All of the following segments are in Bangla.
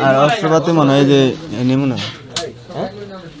আর অস্ত্রপাতি মনে হয় যে নেমু না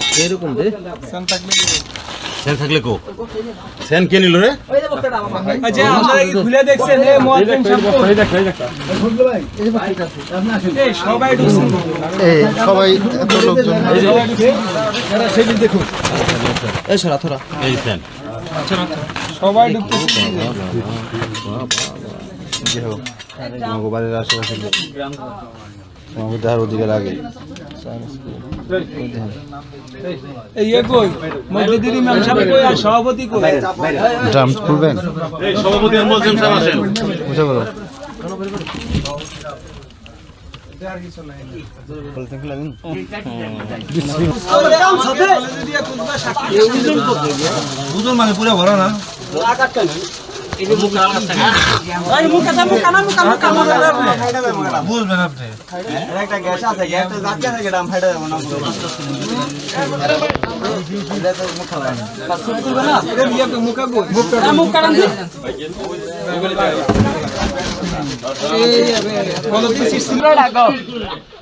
হ্যাঁ সাবধান আর বাচ্চার উপর পড়ে না এই যে। ঢেলে দেন ঢেলে দেন আস্তে আস্তে আস্তে এর মধ্যে একটা সেন আসলো এরকম রে সেন থাকলে কো সেন কে নিল রে এই সবাই এত লোকজন। এই সরা থরা এই সেন। যে হোক তোমাকে বাড়ির আশেপাশে তোমাকে দেখার ওদিকে লাগে ড্রামস খুলবেন সভাপতি মোলজেম সাহেব আসেন বুঝে বলো বলতে কি লাগেন এ দেখি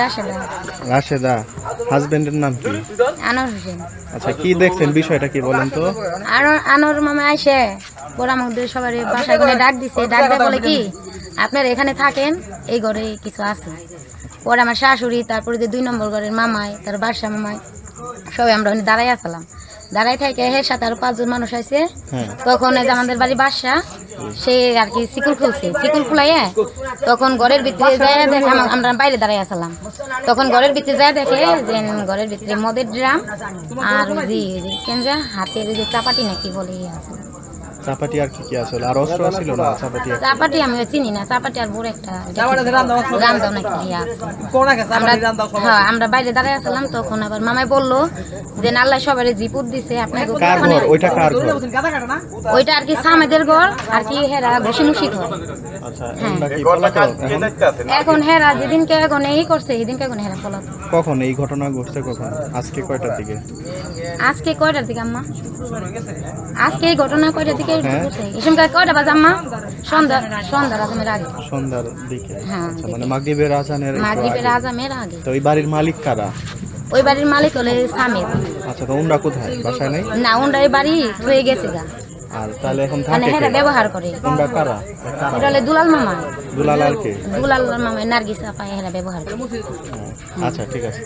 রাশেদা। রাশেদা। হাজবেন্ডের নাম কি? আনোয়ার হোসেন। আচ্ছা কি দেখছেন? বিষয়টা কি বলেন তো? আর আনোয়ার মামা ওরা আমাদের সবার বাসায় ডাক দিছে। ডাক দিয়ে বলে কি? আপনারা এখানে থাকেন এই ঘরে কিছু আছে। পরে আমার শাশুড়ি তারপরে যে দুই নম্বর ঘরের মামাই তার বাসা মামাই সবাই আমরা ওখানে দাঁড়াই আসলাম দাঁড়াই থেকে হের সাথে আরও পাঁচজন মানুষ আছে হ্যাঁ। তখন আমাদের বাড়ির বাসা সে আর কি সিকুল খুলছে। সিকুল খুলাইয়া তখন ঘরের ভিতরে যায় দেখে আমরা বাইরে দাঁড়াই আসলাম। তখন ঘরের ভিতরে যায় দেখে যে ঘরের ভিতরে মদের ড্রাম আর ওই যে কেন হাতের ওই যে চাপাটি নাকি বলে আসলাম আছে। চাপাটি আর কি কি আসলে আর অস্ত্র ছিল না চাপাটি চাপাটি আমি চিনি না চাপাটি আর বড় একটা রান্দাও নাকি আমরা হ্যাঁ আমরা বাইরে দাঁড়াই আসলাম তখন আবার মামাই বলল যে নাল্লাই সবারই জিপুর দিছে আপনাকে ওইটা কার ঘর? ওইটা আর কি সামেদের ঘর আর কি হেরা ঘষি মুসি ঘর। আচ্ছা হ্যাঁ। এখন? হেরা যেদিনকে এখন এই করছে এদিনকে এখন হেরা ফলত কখন? এই ঘটনা ঘটছে কখন? আজকে কয়টার দিকে? আজকে কয়টার দিকে আম্মা? আজকে এই ঘটনা কয়টার দিকে? হ্যাঁ। ঘটছে কয়টা বাজে আম্মা? সন্ধ্যা সন্ধ্যা রাজামের আগে। সন্ধ্যার দিকে। হ্যাঁ, আচ্ছা মানে মাগরিবের আজানের মাগরিবের আজামের আগে। তো ওই বাড়ির মালিক কারা? ওই বাড়ির মালিক হলে সামেদ আচ্ছা তো কোথায়? বাসায় নেই? না ওনরা এই বাড়ি থয়ে গেছে গা। আর তাহলে এখন মানে হেরা ব্যবহার করে। এটা হলে দুলাল মামা। দুলাল আর কে? দুলাল মামা নার্গিস আপা হেরা ব্যবহার করে। আচ্ছা ঠিক আছে.